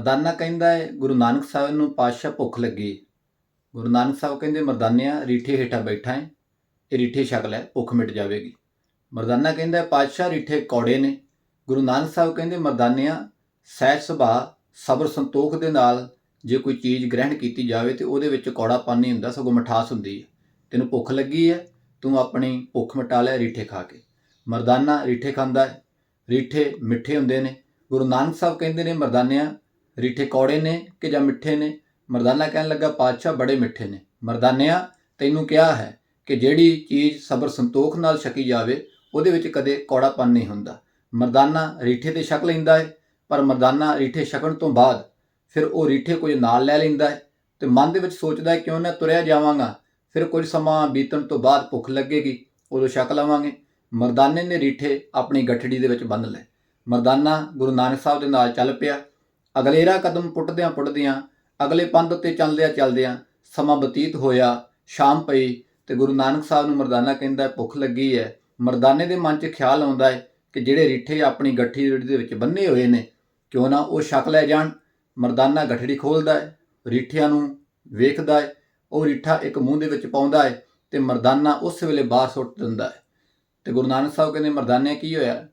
ਮਰਦਾਨਾ ਕਹਿੰਦਾ ਹੈ, ਗੁਰੂ ਨਾਨਕ ਸਾਹਿਬ ਨੂੰ ਪਾਤਸ਼ਾਹ ਭੁੱਖ ਲੱਗੀ ਗੁਰੂ ਨਾਨਕ ਸਾਹਿਬ ਕਹਿੰਦੇ, ਮਰਦਾਨਿਆ, ਰੀਠੇ ਹੇਠਾਂ ਬੈਠਾ ਹੈ, ਇਹ ਰੀਠੇ ਸ਼ਕਲ ਹੈ ਭੁੱਖ ਮਿਟ ਜਾਵੇਗੀ। ਮਰਦਾਨਾ ਕਹਿੰਦਾ ਪਾਤਸ਼ਾਹ, ਰੀਠੇ ਕੌੜੇ ਨੇ। ਗੁਰੂ ਨਾਨਕ ਸਾਹਿਬ ਕਹਿੰਦੇ, ਮਰਦਾਨਿਆ, ਸਹਿਜ ਸੁਭਾਅ, ਸਬਰ ਸੰਤੋਖ ਦੇ ਨਾਲ ਜੇ ਕੋਈ ਚੀਜ਼ ਗ੍ਰਹਿਣ ਕੀਤੀ ਜਾਵੇ ਤੇ ਉਹਦੇ ਵਿੱਚ ਕੌੜਾਪਨ ਨਹੀਂ ਹੁੰਦਾ, ਸਗੋਂ ਮਿਠਾਸ ਹੁੰਦੀ ਹੈ ਤੈਨੂੰ ਭੁੱਖ ਲੱਗੀ ਹੈ ਤੂੰ ਆਪਣੀ ਭੁੱਖ ਮਿਟਾ ਲੈ ਰੀਠੇ ਖਾ ਕੇ। ਮਰਦਾਨਾ ਰੀਠੇ ਖਾਂਦਾ ਹੈ। ਰੀਠੇ ਮਿੱਠੇ ਹੁੰਦੇ ਨੇ। ਗੁਰੂ ਨਾਨਕ ਸਾਹਿਬ ਕਹਿੰਦੇ ਨੇ, ਮਰਦਾਨਿਆਂ ਰੀਠੇ ਕੌੜੇ ਨੇ ਕਿ ਜਾਂ ਮਿੱਠੇ ਨੇ? ਮਰਦਾਨਾ ਕਹਿਣ ਲੱਗਾ, ਪਾਤਸ਼ਾਹ ਬੜੇ ਮਿੱਠੇ ਨੇ। ਮਰਦਾਨਿਆਂ, ਤੈਨੂੰ ਕਿਹਾ ਹੈ ਕਿ ਜਿਹੜੀ ਚੀਜ਼ ਸਬਰ ਸੰਤੋਖ ਨਾਲ ਛਕੀ ਜਾਵੇ, ਉਹਦੇ ਵਿੱਚ ਕਦੇ ਕੌੜਾਪਨ ਨਹੀਂ ਹੁੰਦਾ। ਮਰਦਾਨਾ ਰੀਠੇ ਤੇ ਛਕ ਲੈਂਦਾ ਹੈ ਪਰ ਮਰਦਾਨਾ ਰੀਠੇ ਛਕਣ ਤੋਂ ਬਾਅਦ ਫਿਰ ਉਹ ਰੀਠੇ ਕੁਝ ਨਾਲ ਲੈ ਲੈਂਦਾ ਹੈ ਤੇ ਮਨ ਦੇ ਵਿੱਚ ਸੋਚਦਾ ਹੈ, ਕਿਉਂ ਨਾ ਤੁਰਿਆ ਜਾਵਾਂਗਾ? ਫਿਰ ਕੁਝ ਸਮਾਂ ਬੀਤਣ ਤੋਂ ਬਾਅਦ ਭੁੱਖ ਲੱਗੇਗੀ, ਉਦੋਂ ਛਕ ਲਵਾਂਗੇ। ਮਰਦਾਨੇ ਨੇ ਰੀਠੇ ਆਪਣੀ ਗੱਠੜੀ ਦੇ ਵਿੱਚ ਬੰਨ੍ਹ ਲਏ। ਮਰਦਾਨਾ ਗੁਰੂ ਨਾਨਕ ਸਾਹਿਬ ਦੇ ਨਾਲ ਚੱਲ ਪਿਆ। ਅਗਲੇਰਾ ਕਦਮ ਪੁੱਟਦਿਆਂ ਪੁੱਟਦਿਆਂ, ਅਗਲੇ ਪੰਧ ਉੱਤੇ ਚੱਲਦਿਆਂ ਚੱਲਦਿਆਂ ਸਮਾਂ ਬਤੀਤ ਹੋਇਆ, ਸ਼ਾਮ ਪਈ ਤੇ ਗੁਰੂ ਨਾਨਕ ਸਾਹਿਬ ਨੂੰ ਮਰਦਾਨਾ ਕਹਿੰਦਾ, ਭੁੱਖ ਲੱਗੀ ਹੈ ਮਰਦਾਨੇ ਦੇ ਮਨ 'ਚ ਖਿਆਲ ਆਉਂਦਾ ਹੈ ਕਿ ਜਿਹੜੇ ਰੀਠੇ ਆਪਣੀ ਗੱਠੀ ਦੇ ਵਿੱਚ ਬੰਨੇ ਹੋਏ ਨੇ, ਕਿਉਂ ਨਾ ਉਹ ਛਕ ਲੈ ਜਾਣ। ਮਰਦਾਨਾ ਗੱਠੜੀ ਖੋਲਦਾ ਹੈ ਰੀਠਿਆਂ ਨੂੰ ਵੇਖਦਾ ਹੈ ਉਹ ਰੀਠਾ ਇੱਕ ਮੂੰਹ ਦੇ ਵਿੱਚ ਪਾਉਂਦਾ ਹੈ ਤੇ ਮਰਦਾਨਾ ਉਸ ਵੇਲੇ ਬਾਹਰ ਸੁੱਟ ਦਿੰਦਾ ਹੈ ਤੇ ਗੁਰੂ ਨਾਨਕ ਸਾਹਿਬ ਕਹਿੰਦੇ, ਮਰਦਾਨੇ ਕੀ ਹੋਇਆ?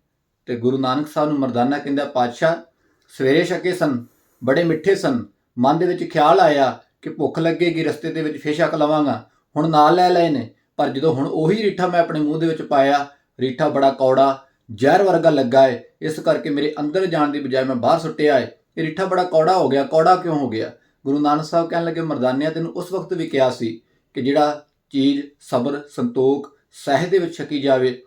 ਤੇ ਗੁਰੂ ਨਾਨਕ ਸਾਹਿਬ ਨੂੰ ਮਰਦਾਨਾ ਕਹਿੰਦਾ, ਪਾਤਸ਼ਾਹ ਸਵੇਰੇ ਛਕੇ ਸਨ, ਬੜੇ ਮਿੱਠੇ ਸਨ। ਮਨ ਦੇ ਵਿੱਚ ਖਿਆਲ ਆਇਆ ਕਿ ਭੁੱਖ ਲੱਗੇਗੀ, ਰਸਤੇ ਦੇ ਵਿੱਚ ਫੇਰ ਲਵਾਂਗਾ। ਹੁਣ ਨਾਲ ਲੈ ਲਏ ਨੇ, ਪਰ ਜਦੋਂ ਹੁਣ ਉਹੀ ਰੀਠਾ ਮੈਂ ਆਪਣੇ ਮੂੰਹ ਦੇ ਵਿੱਚ ਪਾਇਆ, ਰੀਠਾ ਬੜਾ ਕੌੜਾ, ਜ਼ਹਿਰ ਵਰਗਾ ਲੱਗਾ ਹੈ ਇਸ ਕਰਕੇ ਮੇਰੇ ਅੰਦਰ ਜਾਣ ਦੀ ਬਜਾਏ ਮੈਂ ਬਾਹਰ ਸੁੱਟਿਆ ਹੈ ਇਹ ਰੀਠਾ ਬੜਾ ਕੌੜਾ ਹੋ ਗਿਆ, ਕੌੜਾ ਕਿਉਂ ਹੋ ਗਿਆ? ਗੁਰੂ ਨਾਨਕ ਸਾਹਿਬ ਕਹਿਣ ਲੱਗੇ, ਮਰਦਾਨਿਆ ਤੈਨੂੰ ਉਸ ਵਕਤ ਵੀ ਕਿਹਾ ਸੀ ਕਿ ਜਿਹੜਾ ਚੀਜ਼ ਸਬਰ, ਸੰਤੋਖ ਸਹਿ ਦੇ ਵਿੱਚ ਛਕੀ ਜਾਵੇ,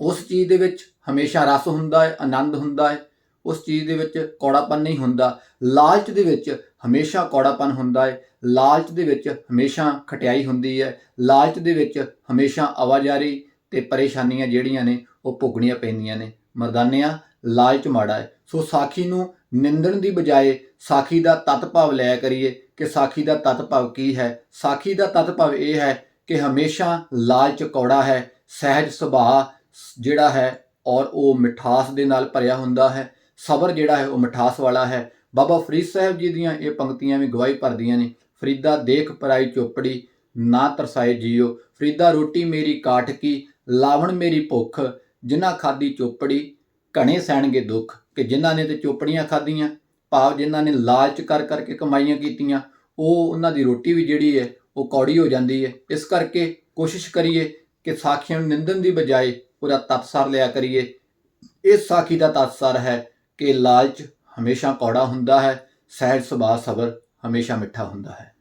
ਉਸ ਚੀਜ਼ ਦੇ ਵਿੱਚ ਹਮੇਸ਼ਾ ਰਸ ਹੁੰਦਾ ਹੈ ਆਨੰਦ ਹੁੰਦਾ ਹੈ ਉਸ ਚੀਜ਼ ਦੇ ਵਿੱਚ ਕੌੜਾਪਨ ਨਹੀਂ ਹੁੰਦਾ। ਲਾਲਚ ਦੇ ਵਿੱਚ ਹਮੇਸ਼ਾ ਕੌੜਾਪਨ ਹੁੰਦਾ ਹੈ ਲਾਲਚ ਦੇ ਵਿੱਚ ਹਮੇਸ਼ਾ ਖਟਿਆਈ ਹੁੰਦੀ ਹੈ ਲਾਲਚ ਦੇ ਵਿੱਚ ਹਮੇਸ਼ਾ ਆਵਾਜ਼ਾਰੀ ਤੇ ਪਰੇਸ਼ਾਨੀਆਂ ਜਿਹੜੀਆਂ ਨੇ, ਉਹ ਭੋਗਣੀਆਂ ਪੈਂਦੀਆਂ ਨੇ। ਮਰਦਾਨਿਆਂ, ਲਾਲਚ ਮਾੜਾ ਹੈ ਸੋ ਸਾਖੀ ਨੂੰ ਨਿੰਦਣ ਦੀ ਬਜਾਏ ਸਾਖੀ ਦਾ ਤਤ ਭਾਵ ਲਿਆ ਕਰੀਏ ਕਿ ਸਾਖੀ ਦਾ ਤਤ ਭਾਵ ਕੀ ਹੈ। ਸਾਖੀ ਦਾ ਤਤ ਭਾਵ ਇਹ ਹੈ ਕਿ ਹਮੇਸ਼ਾ ਲਾਲਚ ਕੌੜਾ ਹੈ। ਸਹਿਜ ਸੁਭਾਅ ਜਿਹੜਾ ਹੈ ਔਰ ਉਹ ਮਿਠਾਸ ਦੇ ਨਾਲ ਭਰਿਆ ਹੁੰਦਾ ਹੈ। ਸਬਰ ਜਿਹੜਾ ਹੈ ਉਹ ਮਿਠਾਸ ਵਾਲਾ ਹੈ। ਬਾਬਾ ਫਰੀਦ ਸਾਹਿਬ ਜੀ ਦੀਆਂ ਇਹ ਪੰਕਤੀਆਂ ਵੀ ਗਵਾਹੀ ਭਰਦੀਆਂ ਨੇ। ਫਰੀਦਾ ਦੇਖ ਪਰਾਈ ਚੋਪੜੀ ਨਾ ਤਰਸਾਏ ਜੀਓ। ਫਰੀਦਾ ਰੋਟੀ ਮੇਰੀ ਕਾਟ ਕੀ, ਲਾਵਣ ਮੇਰੀ ਭੁੱਖ। ਜਿਨ੍ਹਾਂ ਖਾਦੀ ਚੋਪੜੀ ਘਣੇ ਸਹਿਣਗੇ ਦੁੱਖ। ਕਿ ਜਿਨ੍ਹਾਂ ਨੇ ਤੇ ਚੋਪੜੀਆਂ ਖਾਧੀਆਂ, ਭਾਵ ਜਿਨ੍ਹਾਂ ਨੇ ਲਾਲਚ ਕਰ ਕਰਕੇ ਕਮਾਈਆਂ ਕੀਤੀਆਂ, ਉਹ ਉਹਨਾਂ ਦੀ ਰੋਟੀ ਵੀ ਜਿਹੜੀ ਹੈ, ਉਹ ਕੌੜੀ ਹੋ ਜਾਂਦੀ ਹੈ। ਇਸ ਕਰਕੇ ਕੋਸ਼ਿਸ਼ ਕਰੀਏ ਕਿ ਸਾਖੀਆਂ ਨੂੰ ਨਿੰਦਣ ਦੀ ਬਜਾਏ ਉਹਦਾ ਤਤਸਰ ਲਿਆ ਕਰੀਏ। ਇਸ ਸਾਖੀ ਦਾ ਤਤਸਰ ਹੈ ਕਿ ਲਾਲਚ ਹਮੇਸ਼ਾ ਕੌੜਾ ਹੁੰਦਾ ਹੈ ਸਹਿਜ ਸੁਭਾਅ ਸਬਰ ਹਮੇਸ਼ਾ ਮਿੱਠਾ ਹੁੰਦਾ ਹੈ।